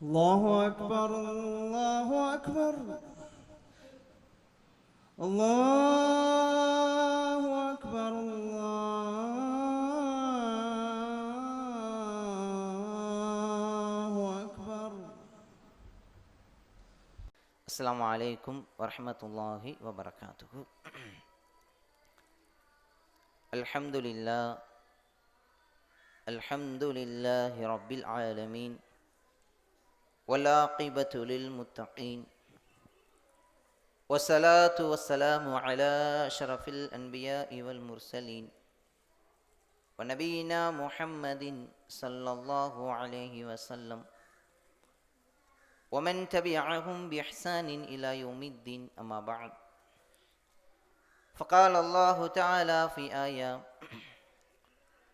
الله أكبر الله أكبر. الله أكبر الله أكبر. السلام عليكم ورحمة الله وبركاته. الحمد لله الحمد لله رب العالمين. والعاقبة للمتقين. والصلاة والسلام على أشرف الأنبياء والمرسلين. ونبينا محمد صلى الله عليه وسلم. ومن تبعهم بإحسان إلى يوم الدين أما بعد. فقال الله تعالى في آية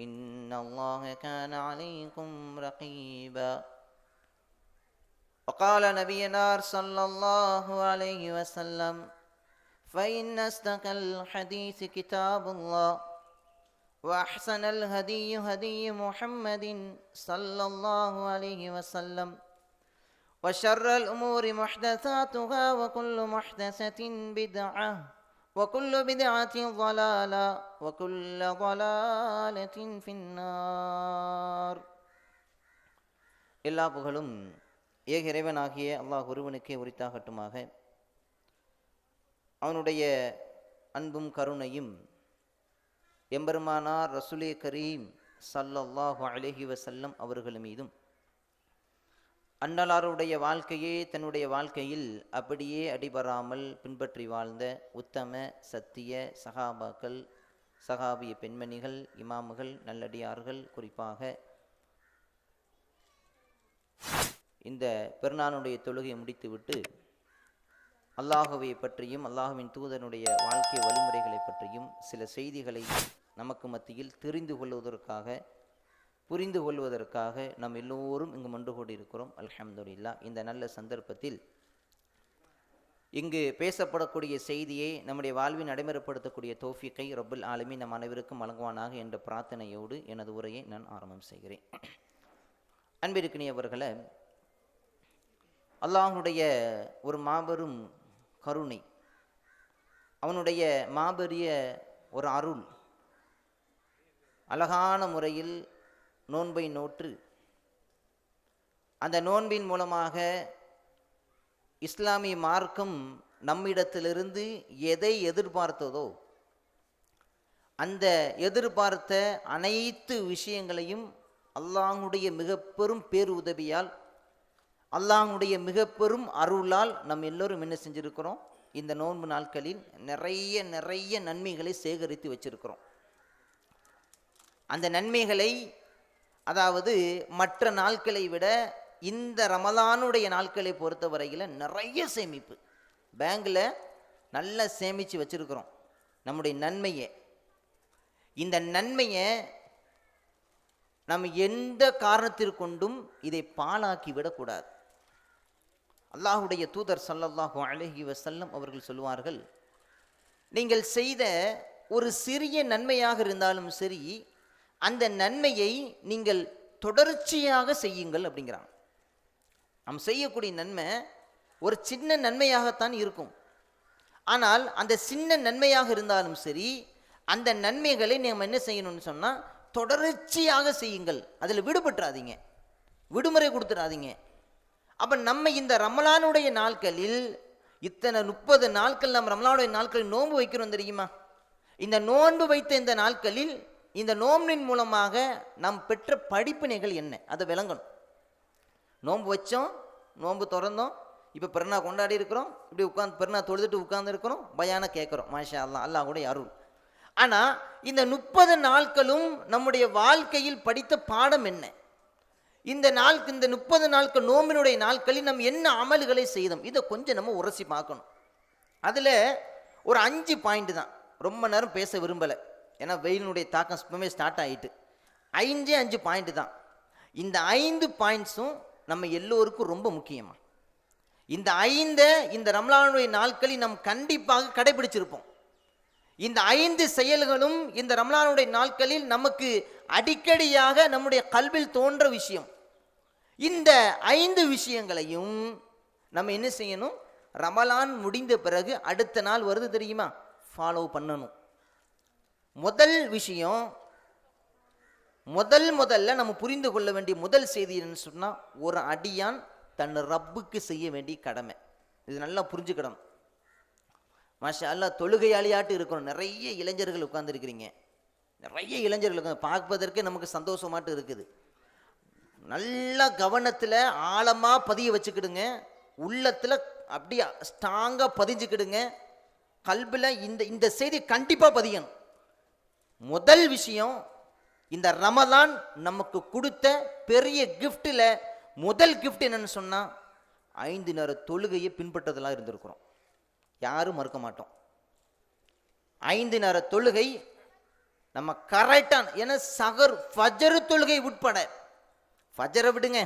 إن الله كان عليكم رقيبا. وقال نبينا صلى الله عليه وسلم فإن أصدق الحديث كتاب الله وأحسن الهدي هدي محمد صلى الله عليه وسلم وشر الأمور محدثاتها وكل محدثة بدعة. وكل بدعة ضلالة وكل ضلالة في النار எல்லா புகழும் ஏக இறைவனாகிய அல்லாஹ் ஒருவனுக்கே உரித்தாகட்டுமாக அவனுடைய அன்பும் கருணையும் எம்பெருமானார் ரசுலே கரீம் சல்லல்லாஹு அலைஹி வசல்லம் அவர்கள் மீதும் அன்னலாருடைய வாழ்க்கையே தன்னுடைய வாழ்க்கையில் அப்படியே அடிபராமல் பின்பற்றி வாழ்ந்த உத்தம சத்திய சகாபாக்கள் சகாபிய பெண்மணிகள் இமாமுகள் நல்லடியார்கள் குறிப்பாக இந்த பெருநானுடைய தொழுகை முடித்துவிட்டு அல்லாஹுவை பற்றியும் அல்லாஹுவின் தூதனுடைய வாழ்க்கை வழிமுறைகளை பற்றியும் சில செய்திகளை நமக்கு மத்தியில் தெரிந்து கொள்வதற்காக புரிந்து கொள்வதற்காக நாம் எல்லோரும் இங்கு மன்று கொண்டிருக்கிறோம். அல்ஹம்துலில்லா. இந்த நல்ல சந்தர்ப்பத்தில் இங்கு பேசப்படக்கூடிய செய்தியை நம்முடைய வாழ்வில் நடைமுறைப்படுத்தக்கூடிய தோஃபிக்கை ரபுல் ஆலமி நம் அனைவருக்கும் வழங்குவானாக என்ற பிரார்த்தனையோடு எனது உரையை நான் ஆரம்பம் செய்கிறேன். அன்பிருக்கினியவர்களை அல்லாஹனுடைய ஒரு மாபெரும் கருணை அவனுடைய மாபெரிய ஒரு அருள் அழகான முறையில் நோன்பை நோற்று. அந்த நோன்பின் மூலமாக இஸ்லாமிய மார்க்கம் நம்மிடத்திலிருந்து எதை எதிர்பார்த்ததோ அந்த எதிர்பார்த்த அனைத்து விஷயங்களையும் அல்லாஹுடைய மிக பெரும் பேருதவியால் அல்லாஹுடைய மிக பெரும் அருளால் நம்ம எல்லோரும் என்ன செஞ்சுருக்கிறோம்? இந்த நோன்பு நாட்களில் நிறைய நிறைய நன்மைகளை சேகரித்து வச்சிருக்கிறோம். அந்த நன்மைகளை அதாவது மற்ற நாட்களை விட இந்த ரமலானுடைய நாட்களை பொறுத்த வரையில் நிறைய சேமிப்பு. பேங்கில் நல்லா சேமித்து வச்சுருக்கிறோம். நம்முடைய நன்மையை. இந்த நன்மையை நம்ம எந்த காரணத்திற்கொண்டும் இதை பாழாக்கி விடக்கூடாது. அல்லாஹுடைய தூதர் சல்லல்லாஹு அழகி வசல்லம் அவர்கள் சொல்லுவார்கள் நீங்கள் செய்த ஒரு சிறிய நன்மையாக இருந்தாலும் சரி அந்த நன்மையை நீங்கள் தொடர்ச்சியாக செய்யுங்கள் அப்படிங்கிறாங்க நாம் செய்யக்கூடிய நன்மை ஒரு சின்ன நன்மையாகத்தான் இருக்கும். ஆனால் அந்த சின்ன நன்மையாக இருந்தாலும் சரி அந்த நன்மைகளை நம்ம என்ன செய்யணும்னு சொன்னால் தொடர்ச்சியாக செய்யுங்கள். அதில் விடுபட்டுறாதீங்க. விடுமுறை கொடுத்துடாதீங்க அப்போ நம்ம இந்த ரமலானுடைய நாட்களில் இத்தனை முப்பது நாட்கள் நம்ம ரமலானுடைய நாட்களில் நோன்பு வைக்கிறோம் தெரியுமா? இந்த நோன்பு வைத்த இந்த நாட்களில் இந்த நோம்பின் மூலமாக நாம் பெற்ற படிப்பினைகள் என்ன? அதை விளங்கணும். நோன்பு வச்சோம் நோன்பு திறந்தோம் இப்போ பெருநா கொண்டாடி இருக்கிறோம் இப்படி உட்காந்து பெருநா தொழுதுட்டு உட்கார்ந்து இருக்கிறோம் பயான கேட்குறோம். மாஷா அல்லா அல்லா கூட அருள். ஆனால் இந்த முப்பது நாட்களும் நம்முடைய வாழ்க்கையில் படித்த பாடம் என்ன? இந்த நாள் இந்த முப்பது நாட்கள் நோம்பினுடைய நாட்களில் நம்ம என்ன அமல்களை செய்தோம்? இதை கொஞ்சம் நம்ம உரசி பார்க்கணும். அதில் ஒரு அஞ்சு பாயிண்ட் தான். ரொம்ப நேரம் பேச விரும்பலை. ஏன்னா வெயிலினுடைய தாக்கம் இப்பவுமே ஸ்டார்ட் ஆகிட்டு ஐந்தே அஞ்சு பாயிண்ட் தான். இந்த ஐந்து பாயிண்ட்ஸும் நம்ம எல்லோருக்கும் ரொம்ப முக்கியமா. இந்த ஐந்த இந்த ரம்லானுடைய நாட்களில் நாம் கண்டிப்பாக கடைபிடிச்சிருப்போம். இந்த ஐந்து செயல்களும் இந்த ரம்லானுடைய நாட்களில் நமக்கு அடிக்கடியாக நம்முடைய கல்வில் தோன்ற விஷயம். இந்த ஐந்து விஷயங்களையும் நம்ம என்ன செய்யணும்? ரமலான் முடிந்த பிறகு அடுத்த நாள் வருது தெரியுமா? ஃபாலோ பண்ணணும். முதல் விஷயம் முதல் முதல்ல நம்ம புரிந்து கொள்ள வேண்டிய முதல் செய்தி என்னன்னு சொன்னால் ஒரு அடியான் தன் ரப்புக்கு செய்ய வேண்டிய கடமை. இது நல்லா புரிஞ்சுக்கிடணும் மாஷா அல்லா தொழுகையாளியாட்டு இருக்கிறோம் நிறைய இளைஞர்கள் உட்கார்ந்துருக்கிறீங்க. நிறைய இளைஞர்கள் பார்ப்பதற்கே பார்ப்பதற்கு நமக்கு சந்தோஷமாட்டு இருக்குது. நல்லா கவனத்தில் ஆழமாக பதிய வச்சுக்கிடுங்க. உள்ளத்தில் அப்படியே ஸ்ட்ராங்காக பதிஞ்சுக்கிடுங்க. கல்பில் இந்த இந்த செய்தி கண்டிப்பாக பதியணும். முதல் விஷயம் இந்த ரமதான் நமக்கு கொடுத்த பெரிய கிஃப்ட்டில் முதல் கிஃப்ட் என்னன்னு சொன்னால் ஐந்து நேர தொழுகையை பின்பற்றதெல்லாம் இருந்திருக்கிறோம். யாரும் மறுக்க மாட்டோம். ஐந்து நேர தொழுகை நம்ம கரெக்டான ஏன்னா சகர் ஃபஜரு தொழுகை உட்பட. ஃபஜரை விடுங்க.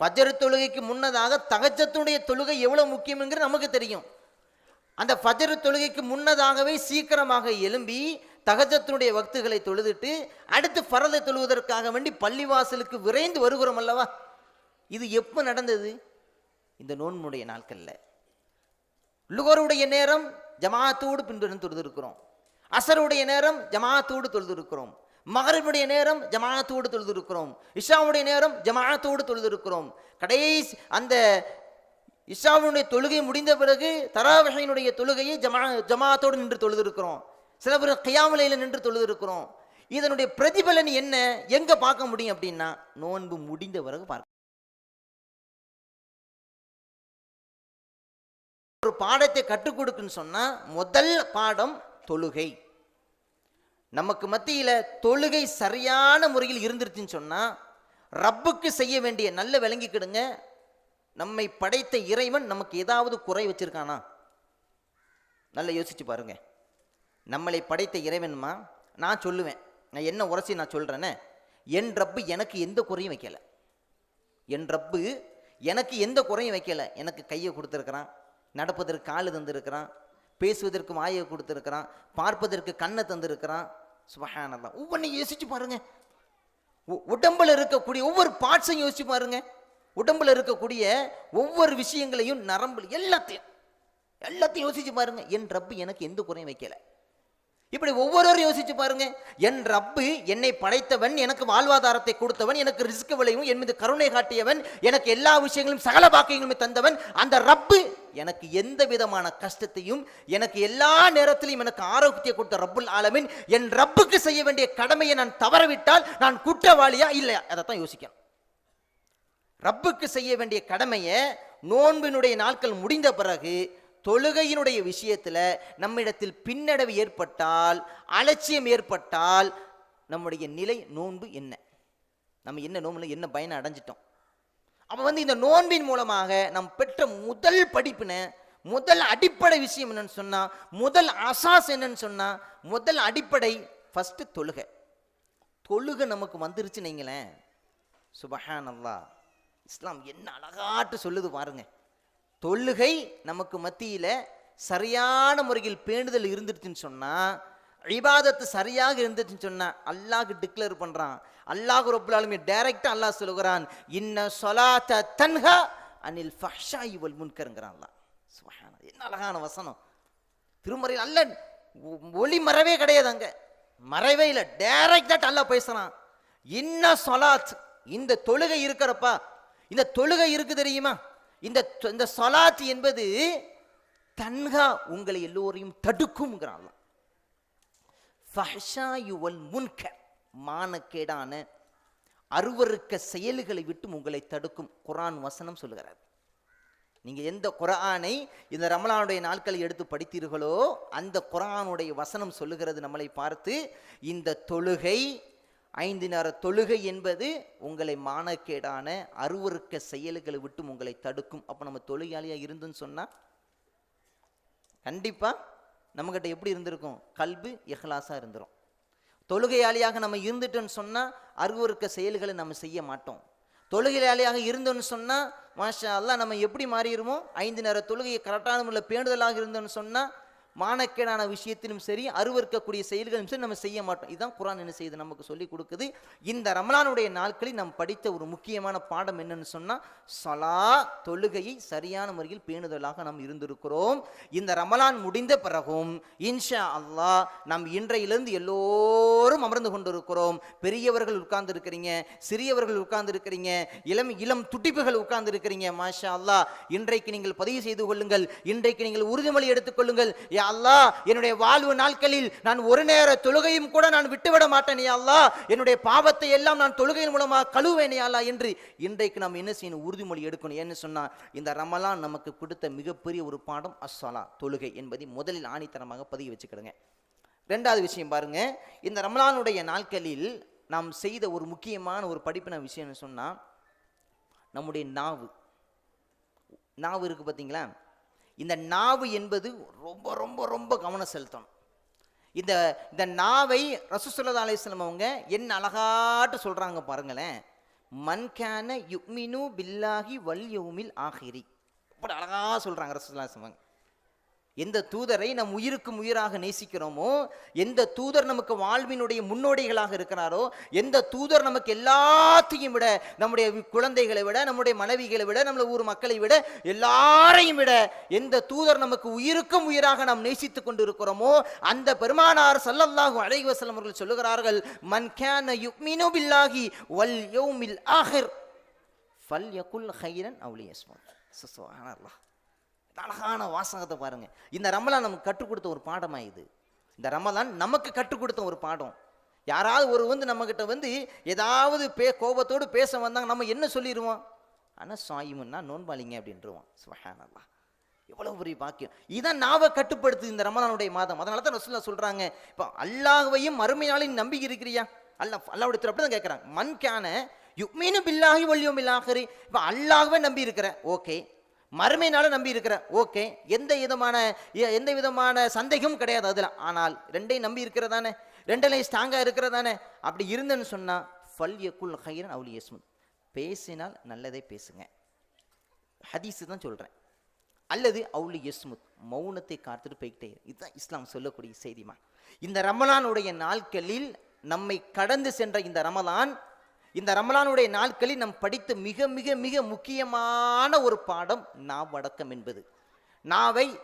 ஃபஜரு தொழுகைக்கு முன்னதாக தகச்சத்துடைய தொழுகை எவ்வளோ முக்கியம்ங்கிறது நமக்கு தெரியும். அந்த ஃபஜரு தொழுகைக்கு முன்னதாகவே சீக்கிரமாக எழும்பி தகஜத்தினுடைய வக்துகளை தொழுதுட்டு அடுத்து பரதை தொழுவதற்காக வேண்டி பள்ளிவாசலுக்கு விரைந்து வருகிறோம் அல்லவா? இது எப்போ நடந்தது? இந்த நோன்புடைய நாட்களில். லுகருடைய நேரம் ஜமாத்தோடு பின்தொடர்ந்து தொழுதிருக்கிறோம். அசருடைய நேரம் ஜமாத்தோடு தொழுதிருக்கிறோம். மகரிபுடைய நேரம் ஜமாத்தோடு தொழுதிருக்கிறோம். இஷாவுடைய நேரம் ஜமாத்தோடு தொழுதிருக்கிறோம். கடைசி அந்த இஷாவுடைய தொழுகை முடிந்த பிறகு தராவகையினுடைய தொழுகையை ஜமா ஜமாத்தோடு நின்று தொழுதிருக்கிறோம். சில பேர் கியாமலையில் நின்று தொழுது இருக்கிறோம் இதனுடைய பிரதிபலன் என்ன? எங்க பார்க்க முடியும் அப்படின்னா நோன்பு முடிந்த பிறகு பார்க்க ஒரு பாடத்தை கற்றுக் கொடுக்குன்னு சொன்னா முதல் பாடம் தொழுகை. நமக்கு மத்தியில் தொழுகை சரியான முறையில் இருந்துருச்சுன்னு சொன்னா ரப்புக்கு செய்ய வேண்டிய நல்ல விளங்கிக்கிடுங்க. நம்மை படைத்த இறைவன் நமக்கு ஏதாவது குறை வச்சிருக்கானா? நல்லா யோசிச்சு பாருங்கள் நம்மளை படைத்த இறைவன்மா நான் சொல்லுவேன். நான் என்ன உரசி நான் சொல்கிறேன்னு என் ரப்பு எனக்கு எந்த குறையும் வைக்கலை. என் ரப்பு எனக்கு எந்த குறையும் வைக்கலை. எனக்கு கையை கொடுத்துருக்குறான் நடப்பதற்கு கால் தந்திருக்கிறான் பேசுவதற்கு வாயை கொடுத்துருக்குறான் பார்ப்பதற்கு கண்ணை தந்திருக்கிறான். சுபஹானல்லாம் ஒவ்வொன்றையும் யோசிச்சு பாருங்க. உ- இருக்கக்கூடிய ஒவ்வொரு பார்ட்ஸையும் யோசிச்சு பாருங்க. உடம்புல இருக்கக்கூடிய ஒவ்வொரு விஷயங்களையும் நரம்பு எல்லாத்தையும் எல்லாத்தையும் யோசிச்சு பாருங்க. என் ரப்பு எனக்கு எந்த குறையும் வைக்கலை. இப்படி ஒவ்வொருவரும் யோசிச்சு பாருங்க. என் ரப்பு என்னை படைத்தவன் எனக்கு வாழ்வாதாரத்தை கொடுத்தவன் எனக்கு ரிஸ்க் விளையும் என் மீது கருணை காட்டியவன் எனக்கு எல்லா விஷயங்களும் சகல பாக்கியங்களுமே தந்தவன். அந்த ரப்பு எனக்கு எந்த விதமான கஷ்டத்தையும் எனக்கு எல்லா நேரத்திலையும் எனக்கு ஆரோக்கியத்தை கொடுத்த ரப்புல் ஆலமின். என் ரப்புக்கு செய்ய வேண்டிய கடமையை நான் தவறவிட்டால் நான் குற்றவாளியா இல்லையா? அதைத்தான் யோசிக்கணும். ரப்புக்கு செய்ய வேண்டிய கடமையை நோன்பினுடைய நாட்கள் முடிந்த பிறகு தொழுகையினுடைய விஷயத்தில் நம்மிடத்தில் பின்னடைவு ஏற்பட்டால் அலட்சியம் ஏற்பட்டால் நம்முடைய நிலை நோன்பு என்ன? நம்ம என்ன நோன்புல என்ன பயனை அடைஞ்சிட்டோம்? அப்போ வந்து இந்த நோன்பின் மூலமாக நாம் பெற்ற முதல் படிப்பின முதல் அடிப்படை விஷயம் என்னன்னு சொன்னால் முதல் அசாஸ் என்னன்னு சொன்னால் முதல் அடிப்படை ஃபஸ்ட்டு தொழுகை. தொழுகை நமக்கு வந்துருச்சு நீங்களேன் சுபஹான் இஸ்லாம் என்ன அழகாட்டு சொல்லுது பாருங்கள் தொழுகை நமக்கு மத்தியில் சரியான முறையில் பேணுதல் இருந்துருச்சுன்னு சொன்னால் இபாதத்து சரியாக இருந்துச்சுன்னு சொன்னால் அல்லாஹ் டிக்ளேர் பண்ணுறான் அல்லாஹ் ரொப்புலாலுமே டைரெக்டாக அல்லாஹ் சொல்லுகிறான் இன்ன சொலாத்த தன்ஹா அனில் ஃபஹ்ஷாயி இவள் முன்கருங்கிறான் அல்லாஹ். சுப்ஹானல்லாஹ். என்ன அழகான வசனம். திருமறையில் அல்ல ஒ- ஒளி மறைவே கிடையாது அங்கே. மறைவே இல்லை. டைரக்டாக அல்லாஹ் பேசுகிறான் இன்ன சொலாத் இந்த தொழுகை இருக்கிறப்பா இந்த தொழுகை இருக்கு தெரியுமா? இந்த இந்த சலாத் என்பது தன்ஹா உங்களை எல்லோரையும் தடுக்கும்ங்கிறான் அல்லாஹ். ஃபஹ்ஷாயு மானக்கேடான அருவருக்க செயல்களை விட்டு உங்களை தடுக்கும் குரான் வசனம் சொல்லுகிறார் நீங்கள் எந்த குரானை இந்த ரமலானுடைய நாட்களை எடுத்து படித்தீர்களோ அந்த குரானுடைய வசனம் சொல்லுகிறது நம்மளை பார்த்து இந்த தொழுகை ஐந்து நேர தொழுகை என்பது உங்களை மானக்கேடான அருவருக்க செயல்களை விட்டு உங்களை தடுக்கும். அப்போ நம்ம தொழுகையாளியா இருந்துன்னு சொன்னா கண்டிப்பா நம்மக்கிட்ட எப்படி இருந்திருக்கும்? கல்பு எஹ்லாஸாக இருந்துரும். தொழுகையாளியாக நம்ம இருந்துட்டோன்னு சொன்னா அருவறுக்க செயல்களை நம்ம செய்ய மாட்டோம். தொழுகையாளியாக இருந்தோன்னு சொன்னா மாஷா அல்லா நம்ம எப்படி மாறிடுவோம்? ஐந்து நேர தொழுகையை கரெக்டான முறையில் பேணுதலாக இருந்தோன்னு சொன்னா மானக்கேடான விஷயத்திலும் சரி அருவறுக்கக்கூடிய செயல்களும் சரி நம்ம செய்ய மாட்டோம். இதுதான் குரான் என்ன செய்யுது நமக்கு சொல்லி கொடுக்குது. இந்த ரமலானுடைய நாட்களில் நாம் படித்த ஒரு முக்கியமான பாடம் என்னன்னு சொன்னால் சலா தொழுகையை சரியான முறையில் பேணுதலாக நாம் இருந்திருக்கிறோம். இந்த ரமலான் முடிந்த பிறகும் இன்ஷா அல்லா நாம் இன்றையிலிருந்து எல்லோரும் அமர்ந்து கொண்டிருக்கிறோம். பெரியவர்கள் உட்கார்ந்து இருக்கிறீங்க சிறியவர்கள் உட்கார்ந்து இருக்கிறீங்க இளம் இளம் துட்டிப்புகள் உட்கார்ந்து இருக்கிறீங்க மாஷா அல்லா இன்றைக்கு நீங்கள் பதிவு செய்து கொள்ளுங்கள் இன்றைக்கு நீங்கள் உறுதிமொழி எடுத்துக்கொள்ளுங்கள் யா என்னுடைய வாழ்வு நாட்களில் நான் ஒரு நேர தொழுகையும் கூட நான் விட்டுவிட மாட்டேன் யா அல்லா என்னுடைய பாவத்தை எல்லாம் நான் தொழுகையின் மூலமாக கழுவேன் யா அல்லா என்று இன்றைக்கு நாம் என்ன செய்யணும்? உறுதிமொழி எடுக்கணும். என்ன சொன்னா இந்த ரமலான் நமக்கு கொடுத்த மிகப்பெரிய ஒரு பாடம் அஸ்ஸலா தொழுகை என்பதை முதலில் ஆணித்தனமாக பதிவு வச்சுக்கிடுங்க. ரெண்டாவது விஷயம் பாருங்க இந்த ரமலானுடைய நாட்களில் நாம் செய்த ஒரு முக்கியமான ஒரு படிப்பின விஷயம்னு சொன்னா நம்முடைய நாவு. நாவு இருக்கு பார்த்தீங்களா? இந்த நாவு என்பது ரொம்ப ரொம்ப ரொம்ப கவனம் செலுத்தணும். இந்த இந்த நாவை ரசூசுல்லா அலைஹி அவங்க என்ன அழகாட்டு சொல்கிறாங்க பாருங்களேன். மன்கான யுக்மினு பில்லாகி வல் ஆகிரி ஆஹிரி. அப்படி அழகா சொல்கிறாங்க ரசூலுல்லாஹி அலைஹி எந்த தூதரை நம் உயிருக்கும் உயிராக நேசிக்கிறோமோ எந்த தூதர் நமக்கு வாழ்வினுடைய முன்னோடிகளாக இருக்கிறாரோ எந்த தூதர் நமக்கு எல்லாத்தையும் விட நம்முடைய குழந்தைகளை விட நம்முடைய மனைவிகளை விட நம்மள ஊர் மக்களை விட எல்லாரையும் விட எந்த தூதர் நமக்கு உயிருக்கும் உயிராக நாம் நேசித்துக் கொண்டிருக்கிறோமோ அந்த பெருமானார் சல்லல்லாஹு அலைஹி வஸல்லம் அவர்கள் சொல்லுகிறார்கள் மன் கேன யுக்மினு பில்லாகி வல் யௌமில் ஆஹிர் ஃபல்யகுல் ஹைரன் அவுலியஸ்மான் லியஸ்முத் அழகான வாசகத்தை பாருங்க. இந்த ரமலான் நமக்கு கற்றுக் கொடுத்த ஒரு பாடமா இது. இந்த ரமலான் நமக்கு கற்றுக் கொடுத்த ஒரு பாடம். யாராவது ஒரு வந்து நம்மக்கிட்ட வந்து ஏதாவது பே கோபத்தோடு பேச வந்தாங்க நம்ம என்ன சொல்லிடுவோம் ஆனால் சாயிமுன்னா நோன்பாளிங்க அப்படின்றவோம் சுபஹானல்லாஹ். எவ்வளவு பெரிய பாக்கியம். இதான் நாவை கட்டுப்படுத்து இந்த ரமலானுடைய மாதம். அதனால தான் ரசூல்லா சொல்றாங்க இப்போ அல்லாஹையும் மறுமை நம்பி இருக்கிறியா? அல்லாஹ் அல்லாவுடைய அப்படி தான் கேட்குறாங்க மண்கான யுக்மீனு பில்லாகி ஒல்லியும் இல்லாகரி இப்போ அல்லாகவே நம்பி இருக்கிற. ஓகே. மறுமையினால நம்பி இருக்கிறேன். ஓகே எந்த விதமான எந்த விதமான சந்தேகமும் கிடையாது அதில். ஆனால் ரெண்டையும் நம்பி இருக்கிறதானே? ரெண்டிலையும் ஸ்ட்ராங்காக இருக்கிறதானே? அப்படி இருந்தேன்னு சொன்னால் ஃபல் ஹைரன் அவுலி யஸ்முத். பேசினால் நல்லதே பேசுங்க. ஹதீஸ் தான் சொல்கிறேன் அல்லது அவுலி யஸ்முத் மௌனத்தை காத்துட்டு போய்கிட்டே இதுதான் இஸ்லாம் சொல்லக்கூடிய செய்திமா இந்த ரமலானுடைய நாட்களில் நம்மை கடந்து சென்ற இந்த ரமலான் இந்த ரமலானுடைய நாட்களில் நாம் படித்த மிக மிக மிக முக்கியமான ஒரு பாடம் நாவடக்கம் என்பது. நாவை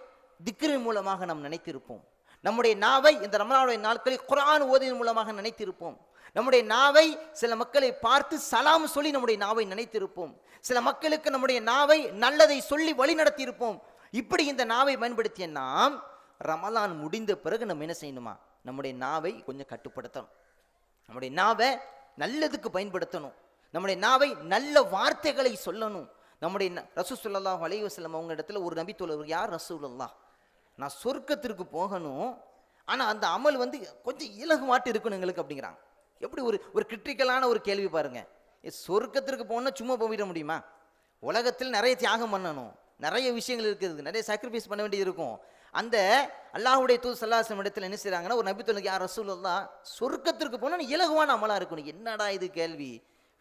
திக்ரின் மூலமாக நாம் நினைத்திருப்போம். நம்முடைய நாவை இந்த ரமலானுடைய நாட்களில் குரான் ஓதியின் மூலமாக நினைத்திருப்போம். நம்முடைய நாவை சில மக்களை பார்த்து சலாம் சொல்லி நம்முடைய நாவை நினைத்திருப்போம். சில மக்களுக்கு நம்முடைய நாவை நல்லதை சொல்லி வழி நடத்தியிருப்போம். இப்படி இந்த நாவை பயன்படுத்திய நாம் ரமலான் முடிந்த பிறகு நம்ம என்ன செய்யணுமா? நம்முடைய நாவை கொஞ்சம் கட்டுப்படுத்தணும். நம்முடைய நாவை நல்லதுக்கு பயன்படுத்தணும். நம்முடைய நாவை நல்ல வார்த்தைகளை சொல்லணும். நம்முடைய ரசு ரசூல் ஸல்லல்லாஹு அவங்க இடத்துல ஒரு நபி தோழர் யார்? ரசூலுல்லாஹ். நான் சொர்க்கத்திற்கு போகணும். ஆனால் அந்த அமல் வந்து கொஞ்சம் இலகுவாட்டு இருக்கணும் எங்களுக்கு அப்படிங்கிறாங்க. எப்படி ஒரு ஒரு கிரிட்டிக்கலான ஒரு கேள்வி பாருங்க. சொர்க்கத்திற்கு போனால் சும்மா போயிட முடியுமா? உலகத்தில் நிறைய தியாகம் பண்ணணும். நிறைய விஷயங்கள் இருக்குது நிறைய சாக்ரிஃபைஸ் பண்ண வேண்டியது இருக்கும். அந்த அல்லாஹுடைய தூது சல்லாசம் இடத்துல என்ன செய்கிறாங்கன்னா ஒரு நபித்தொழுக்கு யார் ரசூலுல்லாஹ் சொர்க்கத்திற்கு போனால் இலகுவான அமலாக இருக்கணும். என்னடா இது கேள்வி?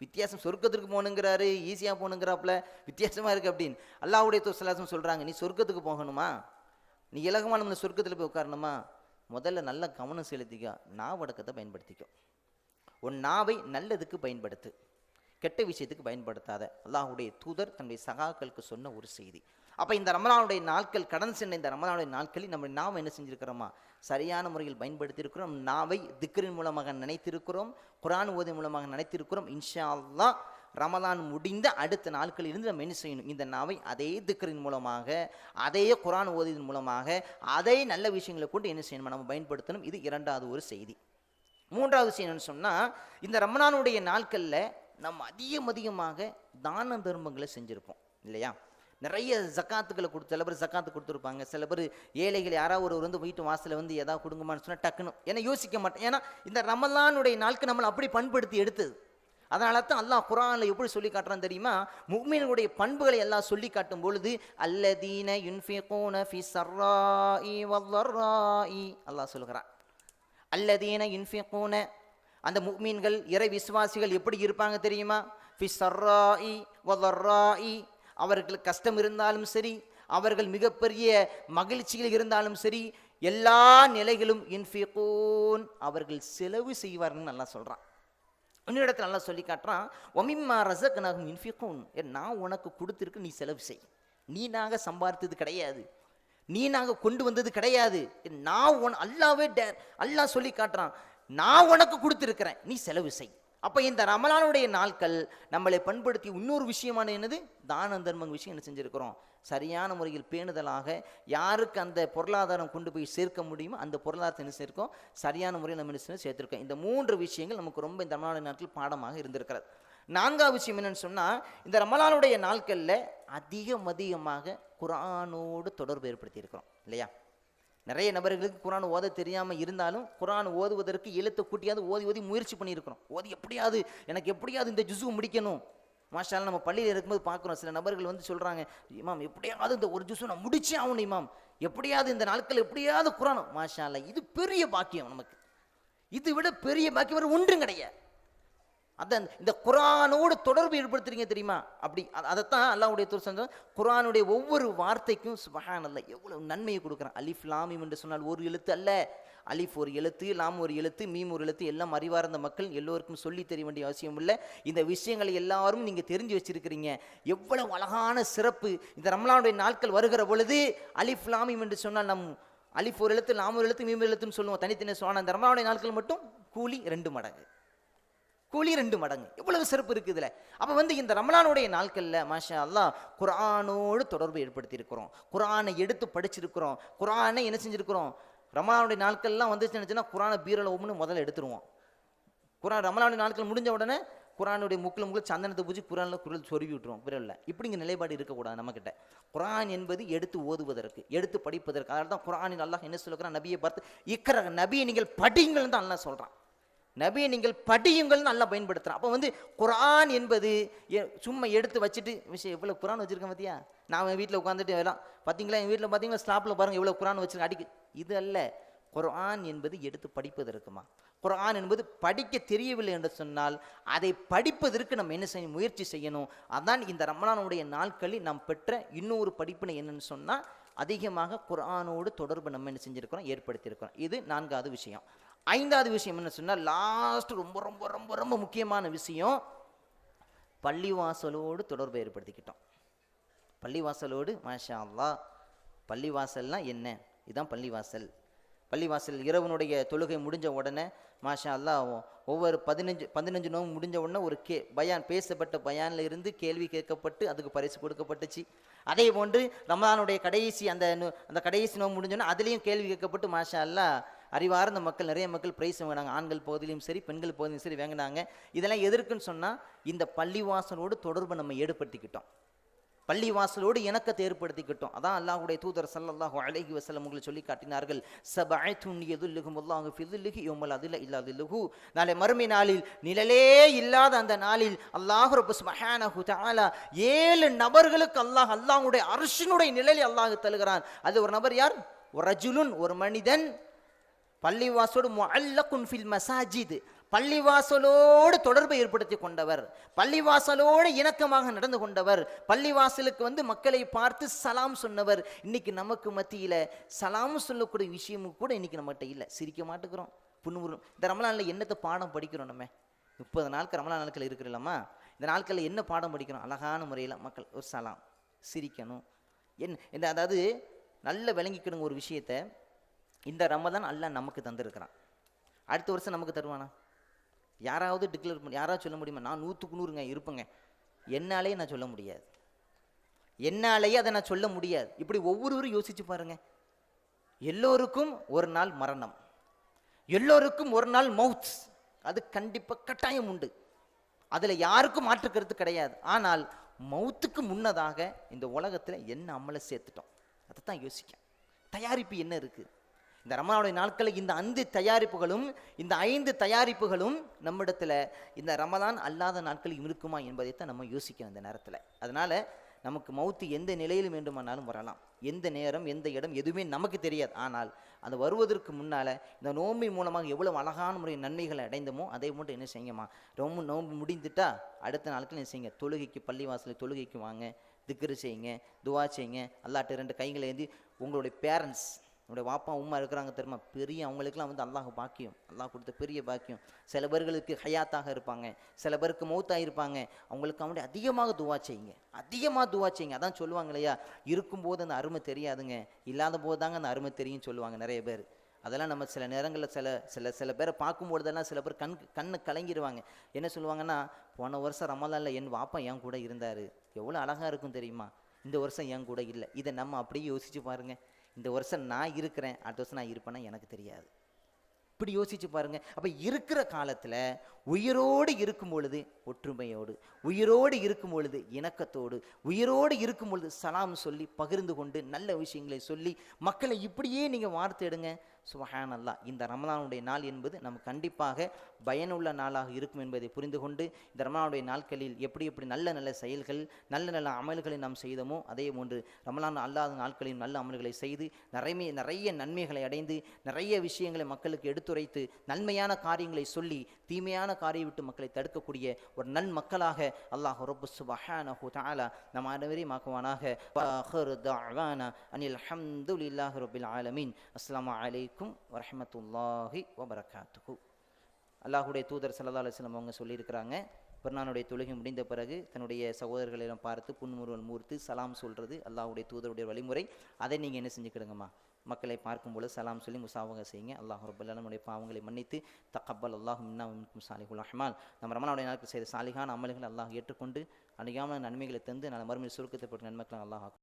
வித்தியாசம் சொர்க்கத்திற்கு போகணுங்கிறாரு ஈஸியாக போகணுங்கிறாப்புல வித்தியாசமாக இருக்கு அப்படின்னு. அல்லாஹுடைய தூது சல்லாசம் சொல்கிறாங்க நீ சொர்க்கத்துக்கு போகணுமா? நீ இலகுவான நம்ம சொர்க்கத்தில் போய் உட்காரணுமா? முதல்ல நல்ல கவனம் செலுத்திக்க நாவடக்கத்தை பயன்படுத்திக்கும் உன் நாவை நல்லதுக்கு பயன்படுத்து கெட்ட விஷயத்துக்கு பயன்படுத்தாத. அல்லாஹ்வுடைய தூதர் தன்னுடைய சகாக்களுக்கு சொன்ன ஒரு செய்தி. அப்போ இந்த ரமலானுடைய நாட்கள் கடன் சென்ற இந்த ரமலானுடைய நாட்களில் நம்ம நாம் என்ன செஞ்சுருக்கிறோமா? சரியான முறையில் பயன்படுத்தியிருக்கிறோம். நாவை திக்ரின் மூலமாக நினைத்திருக்கிறோம். குரான் ஓதி மூலமாக நினைத்திருக்கிறோம். இன்ஷா அல்லாஹ் ரமலான் முடிந்த அடுத்த நாட்களில் இருந்து நம்ம என்ன செய்யணும்? இந்த நாவை அதே திக்கரின் மூலமாக அதே குரான் ஓதியின் மூலமாக அதே நல்ல விஷயங்களை கொண்டு என்ன செய்யணும்? நம்ம பயன்படுத்தணும். இது இரண்டாவது ஒரு செய்தி. மூன்றாவது விஷயம் என்னன்னு சொன்னால் இந்த ரமணானுடைய நாட்களில் நம்ம அதிகம் அதிகமாக தான தர்மங்களை செஞ்சுருப்போம். இல்லையா? நிறைய ஜக்காத்துக்களை கொடுத்து சில பேர் ஜக்காத்து கொடுத்துருப்பாங்க. சில பேர் ஏழைகள் யாராவது ஒரு வந்து வீட்டு வாசலில் வந்து எதாவது கொடுங்கமான்னு சொன்னால் டக்குன்னு. ஏன்னா யோசிக்க மாட்டேன். ஏன்னா இந்த ரமலானுடைய நாளுக்கு நம்மளை அப்படி பண்படுத்தி எடுத்தது. அதனால தான் அல்லாஹ் குரானில் எப்படி சொல்லி காட்டுறான் தெரியுமா? முக்மீன்களுடைய பண்புகளை எல்லாம் சொல்லி காட்டும் பொழுது அல்லதீன யுன்ஃபிகூன ஃபி சர்ராஇ வல்லர்ராஇ அல்லாஹ் சொல்கிறான். அல்லதீன யுன்ஃபிகூன அந்த முக்மீன்கள் இறை விசுவாசிகள் எப்படி இருப்பாங்க தெரியுமா? ஃபி சர்ராஇ வல்லர்ராஇ அவர்கள் கஷ்டம் இருந்தாலும் சரி அவர்கள் மிகப்பெரிய மகிழ்ச்சியில் இருந்தாலும் சரி எல்லா நிலைகளும் இன்ஃபிகூன் அவர்கள் செலவு செய்வார்கள் நல்லா சொல்கிறான் இன்னொரு இடத்துல நல்லா சொல்லி காட்டுறான் ஒமிம்மா ரசக் நகும் இன்ஃபிகூன் நான் உனக்கு கொடுத்துருக்கு நீ செலவு செய். நீ நாங்கள் சம்பாதித்தது கிடையாது. நீ நாங்கள் கொண்டு வந்தது கிடையாது. நான் உன் அல்லாவே டே அல்லாஹ் சொல்லி காட்டுறான் நான் உனக்கு கொடுத்துருக்கிறேன் நீ செலவு செய். அப்போ இந்த ரமலானுடைய நாட்கள் நம்மளை பண்படுத்தி இன்னொரு விஷயமான என்னது? தான தர்மம் விஷயம் என்ன செஞ்சுருக்கிறோம்? சரியான முறையில் பேணுதலாக யாருக்கு அந்த பொருளாதாரம் கொண்டு போய் சேர்க்க முடியுமோ அந்த பொருளாதாரத்தை என்ன சேர்க்கோம் சரியான முறையில் நம்ம என்ன சேர்த்துருக்கோம். இந்த மூன்று விஷயங்கள் நமக்கு ரொம்ப இந்த ரமலான் நாட்கள் பாடமாக இருந்திருக்கிறது. நான்காவது விஷயம் என்னன்னு சொன்னால் இந்த ரமலானுடைய நாட்களில் அதிகம் அதிகமாக குரானோடு தொடர்பு ஏற்படுத்தியிருக்கிறோம். இல்லையா? நிறைய நபர்களுக்கு குரான் ஓத தெரியாமல் இருந்தாலும் குரான் ஓதுவதற்கு எழுத்து கூட்டியாவது ஓதி ஓதி முயற்சி பண்ணியிருக்கிறோம் ஓதி எப்படியாவது எனக்கு எப்படியாவது இந்த ஜுசு முடிக்கணும். மாஷால் நம்ம பள்ளியில் இருக்கும்போது பார்க்குறோம் சில நபர்கள் வந்து சொல்கிறாங்க இமாம் எப்படியாவது இந்த ஒரு ஜுசு நான் முடிச்சே ஆகணும் இமாம். எப்படியாவது இந்த நாட்கள் எப்படியாவது குரானும் மாஷால இது பெரிய பாக்கியம் நமக்கு. இது விட பெரிய பாக்கியம் வேறு ஒன்றும் கிடையாது. அதான் இந்த குரானோடு தொடர்பு ஏற்படுத்துறீங்க தெரியுமா? அப்படி அதைத்தான் அல்லாவுடைய தூர் சொன்ன குரானுடைய ஒவ்வொரு வார்த்தைக்கும் சுபஹான் அல்ல எவ்வளவு நன்மையை கொடுக்குறான். அலிஃப் லாமிம் என்று சொன்னால் ஒரு எழுத்து அல்ல. அலிஃப் ஒரு எழுத்து லாம் ஒரு எழுத்து மீம் ஒரு எழுத்து எல்லாம் அறிவார்ந்த மக்கள் எல்லோருக்கும் சொல்லி தெரிய வேண்டிய அவசியம் இல்லை. இந்த விஷயங்களை எல்லாரும் நீங்கள் தெரிஞ்சு வச்சிருக்கிறீங்க. எவ்வளவு அழகான சிறப்பு. இந்த ரம்லானுடைய நாட்கள் வருகிற பொழுது அலிஃப் லாமிம் என்று சொன்னால் நம் அலிஃப் ஒரு எழுத்து லாம் ஒரு எழுத்து மீம் எழுத்துன்னு சொல்லுவோம். தனித்தனி சொன்னால் அந்த ரம்லானுடைய நாட்கள் மட்டும் கூலி ரெண்டு மடங்கு. கூலி ரெண்டு மடங்கு. எவ்வளவு சிறப்பு இருக்குது இதில். அப்போ வந்து இந்த ரமலானுடைய நாட்களில் மாஷா அல்லா குரானோடு தொடர்பு ஏற்படுத்தி இருக்கிறோம் எடுத்து படிச்சிருக்கிறோம். குரானை என்ன செஞ்சிருக்கிறோம்? ரமலானுடைய நாட்கள்லாம் வந்துச்சுன்னு குரானை பீரல ஒம்னு முதல்ல எடுத்துருவோம். குரான் ரமலானுடைய நாட்கள் முடிஞ்ச உடனே குரானுடைய முக்கில் முக்கில் சந்தனத்தை பூஜி குரானில் குரல் சொருவி விட்டுருவோம் இப்படி இப்படிங்க நிலைப்பாடு இருக்கக்கூடாது நம்மக்கிட்ட குரான் என்பது எடுத்து ஓதுவதற்கு எடுத்து படிப்பதற்கு. அதனால தான் குரானில் அல்லாஹ் என்ன சொல்லுகிறான்? நபியை பார்த்து இக்கர நபியை நீங்கள் படிங்கள்னு தான் அல்லாஹ் சொல்கிறான் நபியை நீங்கள் படியுங்கள் நல்லா பயன்படுத்துகிறோம் அப்போ வந்து குரான் என்பது எ- சும்மா எடுத்து வச்சுட்டு விஷயம் எவ்வளோ குரான் வச்சுருக்கேன் பார்த்தியா நான் என் வீட்டில் உட்காந்துட்டு எல்லாம் பார்த்தீங்களா என் வீட்டில் பார்த்தீங்களா ஸ்லாப்பில் பாருங்கள் எவ்வளோ குரான் வச்சுருக்கேன் அடிக்கு இது அல்ல. குரான் என்பது எடுத்து படிப்பதற்குமா? குரான் என்பது படிக்க தெரியவில்லை என்று சொன்னால் அதை படிப்பதற்கு நம்ம என்ன செய்யணும் முயற்சி செய்யணும். அதான் இந்த ரமணானுடைய நாட்களில் நாம் பெற்ற இன்னொரு படிப்பினை என்னன்னு சொன்னால் அதிகமாக குரானோடு தொடர்பு நம்ம என்ன செஞ்சுருக்கிறோம் ஏற்படுத்தியிருக்கிறோம். இது நான்காவது விஷயம். ஐந்தாவது விஷயம் என்ன சொன்னால் லாஸ்ட் ரொம்ப ரொம்ப ரொம்ப ரொம்ப முக்கியமான விஷயம் பள்ளிவாசலோடு தொடர்பை ஏற்படுத்திக்கிட்டோம். பள்ளிவாசலோடு மாஷா அல்லா பள்ளிவாசல்னால் என்ன? இதுதான் பள்ளிவாசல். பள்ளிவாசல் இரவனுடைய தொழுகை முடிஞ்ச உடனே மாஷா அல்லா ஒவ்வொரு பதினஞ்சு பதினஞ்சு நோம்பு முடிஞ்ச உடனே ஒரு கே பயான் பேசப்பட்ட பயானில் இருந்து கேள்வி கேட்கப்பட்டு அதுக்கு பரிசு கொடுக்கப்பட்டுச்சு. அதே போன்று ரமதானுடைய கடைசி அந்த அந்த கடைசி நோம்பு முடிஞ்சோடனே அதுலேயும் கேள்வி கேட்கப்பட்டு மாஷா அல்லா அறிவார்ந்த மக்கள் நிறைய மக்கள் பிரைஸ் வாங்கினாங்க. ஆண்கள் பகுதியிலும் சரி பெண்கள் பகுதியிலும் சரி வாங்கினாங்க. இதெல்லாம் எதற்குன்னு சொன்னால் இந்த பள்ளிவாசலோடு தொடர்பை நம்ம ஏற்படுத்திக்கிட்டோம். பள்ளிவாசலோடு இணக்கத்தை ஏற்படுத்திக்கிட்டோம். அதான் அல்லாஹுடைய தூதர் சல்லாஹூ அழகி வசலம் உங்களை சொல்லி காட்டினார்கள். சபஅத்துன் யதுல்லுஹும் அல்லாஹு ஃபி யோமல் அதில் அதில்ல இல்லா நாளை மறுமை நாளில் நிழலே இல்லாத அந்த நாளில் அல்லாஹ் ரபு சுப்ஹானஹு தாலா ஏழு நபர்களுக்கு அல்லாஹ் அல்லாஹுடைய அர்ஷினுடைய நிழலை அல்லாஹ் தருகிறான். அது ஒரு நபர் யார்? ஒரு ரஜுலுன் ஒரு மனிதன் பள்ளிவாசோடு முஅல்லகுன் ஃபில் மசாஜித். பள்ளிவாசலோடு தொடர்பை ஏற்படுத்தி கொண்டவர். பள்ளிவாசலோடு இணக்கமாக நடந்து கொண்டவர். பள்ளிவாசலுக்கு வந்து மக்களை பார்த்து சலாம் சொன்னவர். இன்னைக்கு நமக்கு மத்தியில சலாம் சொல்லக்கூடிய விஷயமும் கூட இன்னைக்கு நம்மகிட்ட இல்லை. சிரிக்க மாட்டேங்கிறோம் புண்ணுமுறும் இந்த ரமலானில் என்னத்தை பாடம் படிக்கிறோம் நம்ம? முப்பது நாட்கள் ரமலான் நாட்கள் இருக்கிறோம்லாமா இந்த நாட்களில் என்ன பாடம் படிக்கிறோம்? அழகான முறையில் மக்கள் ஒரு சலாம். சிரிக்கணும். என் இந்த அதாவது நல்ல விளங்கிக்கணுங்க ஒரு விஷயத்தை இந்த ரமதான் அல்லாஹ் நமக்கு தந்திருக்கிறான். அடுத்த வருஷம் நமக்கு தருவானா? யாராவது டிக்ளேர் பண்ணி யாராவது சொல்ல முடியுமா? நான் நூற்றுக்கு நூறுங்க இருப்பேங்க. என்னாலேயே நான் சொல்ல முடியாது. என்னாலேயே அதை நான் சொல்ல முடியாது. இப்படி ஒவ்வொருவரும் யோசிச்சு பாருங்க. எல்லோருக்கும் ஒரு நாள் மரணம். எல்லோருக்கும் ஒரு நாள் மவுத். அது கண்டிப்பாக கட்டாயம் உண்டு. அதில் யாருக்கும் மாற்று கருத்து கிடையாது. ஆனால் மௌத்துக்கு முன்னதாக இந்த உலகத்தில் என்ன அமலை சேர்த்துட்டோம். அதை தான் யோசிக்க தயாரிப்பு என்ன இருக்குது இந்த ரமலானுடைய நாட்களில் இந்த ஐந்து தயாரிப்புகளும் இந்த ஐந்து தயாரிப்புகளும் நம்மிடத்தில் இந்த ரமதான் அல்லாத நாட்களில் இருக்குமா என்பதைத்தான் நம்ம யோசிக்கணும் இந்த நேரத்தில். அதனால் நமக்கு மௌத்து எந்த நிலையிலும் வேண்டுமானாலும் வரலாம். எந்த நேரம் எந்த இடம் எதுவுமே நமக்கு தெரியாது. ஆனால் அது வருவதற்கு முன்னால் இந்த நோம்பி மூலமாக எவ்வளவு அழகான முறை நன்மைகளை அடைந்தோமோ அதை மட்டும் என்ன செய்யுங்கம்மா? ரொம்ப நோம்பு முடிந்துட்டா அடுத்த நாளுக்கு என்ன செய்யுங்க? தொழுகைக்கு பள்ளிவாசலில் தொழுகைக்கு வாங்க திக்கரு செய்யுங்க துவா செய்யுங்க அல்லாட்டு ரெண்டு கைகளை ஏந்தி உங்களுடைய பேரண்ட்ஸ் நம்முடைய வாப்பா உம்மா இருக்கிறாங்க தெரியுமா? பெரிய அவங்களுக்குலாம் வந்து அல்லாஹ் பாக்கியம். அல்லாஹ் கொடுத்த பெரிய பாக்கியம். சில பேர்களுக்கு ஹயாத்தாக இருப்பாங்க. சில பேருக்கு மௌத்தாக இருப்பாங்க அவங்களுக்கு அவனுடைய அதிகமாக துவா செய்யுங்க. அதிகமாக துவா செய்யுங்க. அதான் சொல்லுவாங்க இல்லையா? இருக்கும்போது அந்த அருமை தெரியாதுங்க. இல்லாத போது தாங்க அந்த அருமை தெரியும் சொல்லுவாங்க நிறைய பேர். அதெல்லாம் நம்ம சில நேரங்களில் சில சில சில பேரை பார்க்கும்பொழுதெல்லாம் சில பேர் கண் கண்ணு கலங்கிடுவாங்க என்ன சொல்லுவாங்கன்னா போன வருஷம் ரமலானில் என் வாப்பா என் கூட இருந்தார். எவ்வளோ அழகாக இருக்கும் தெரியுமா? இந்த வருஷம் என் கூட இல்லை. இதை நம்ம அப்படியே யோசிச்சு பாருங்க. இந்த வருஷம் நான் இருக்கிறேன் அடுத்த வருஷம் நான் இருப்பேன்னா எனக்கு தெரியாது. இப்படி யோசிச்சு பாருங்க. அப்ப இருக்கிற காலத்துல உயிரோடு இருக்கும் பொழுது ஒற்றுமையோடு உயிரோடு இருக்கும் பொழுது இணக்கத்தோடு உயிரோடு இருக்கும் பொழுது சலாம் சொல்லி பகிர்ந்து கொண்டு நல்ல விஷயங்களை சொல்லி மக்களை இப்படியே நீங்க வார்த்தை எடுங்க. சுபஹான் அல்லாஹ் இந்த ரமலானுடைய நாள் என்பது நமக்கு கண்டிப்பாக பயனுள்ள நாளாக இருக்கும் என்பதை புரிந்து கொண்டு இந்த ரமலானுடைய நாட்களில் எப்படி எப்படி நல்ல நல்ல செயல்கள் நல்ல நல்ல அமல்களை நாம் செய்தோமோ அதே போன்று ரமலான் அல்லாத நாட்களில் நல்ல அமல்களை செய்து நிறைய நிறைய நன்மைகளை அடைந்து நிறைய விஷயங்களை மக்களுக்கு எடுத்துரைத்து நன்மையான காரியங்களை சொல்லி தீமையான காரியம் விட்டு மக்களை தடுக்கக்கூடிய ஒரு நன் மக்களாக அல்லாஹ் ரப்பு சுபஹானஹு தஆலா நம் அனைவரையும் ஆக்குவானாக. அனில் அஹமதுல்லாஹ் ரபில் ஆலமீன். அஸ்லாம் அலைக்கும் வரஹ்மத்துல்லாஹி வபரகாத்துஹு. அல்லாஹுடைய தூதர் ஸல்லல்லாஹு அலைஹி அவங்க சொல்லியிருக்கிறாங்க பெருநானுடைய தொழுகை முடிந்த பிறகு தன்னுடைய சகோதரர்களிடம் பார்த்து புன்முருவன் மூர்த்து சலாம் சொல்றது அல்லாஹுடைய தூதருடைய வழிமுறை. அதை நீங்கள் என்ன செஞ்சுக்கிடுங்கம்மா? மக்களை பார்க்கும்போது சலாம் சொல்லி முசாவங்க செய்யுங்க. அல்லாஹ் ரப்பல் நம்முடைய பாவங்களை மன்னித்து தக்கப்பல் அல்லாஹ் மின்னா சாலிகுல் அஹ்மால். நம்ம ரமணாவுடைய நாட்கள் செய்த சாலிகான அமல்களை அல்லாஹ் ஏற்றுக்கொண்டு அணியாமல் நன்மைகளை தந்து நல்ல மறுமையில் சுருக்கத்தை போட்டு நன்மைகளை அல்லாஹ்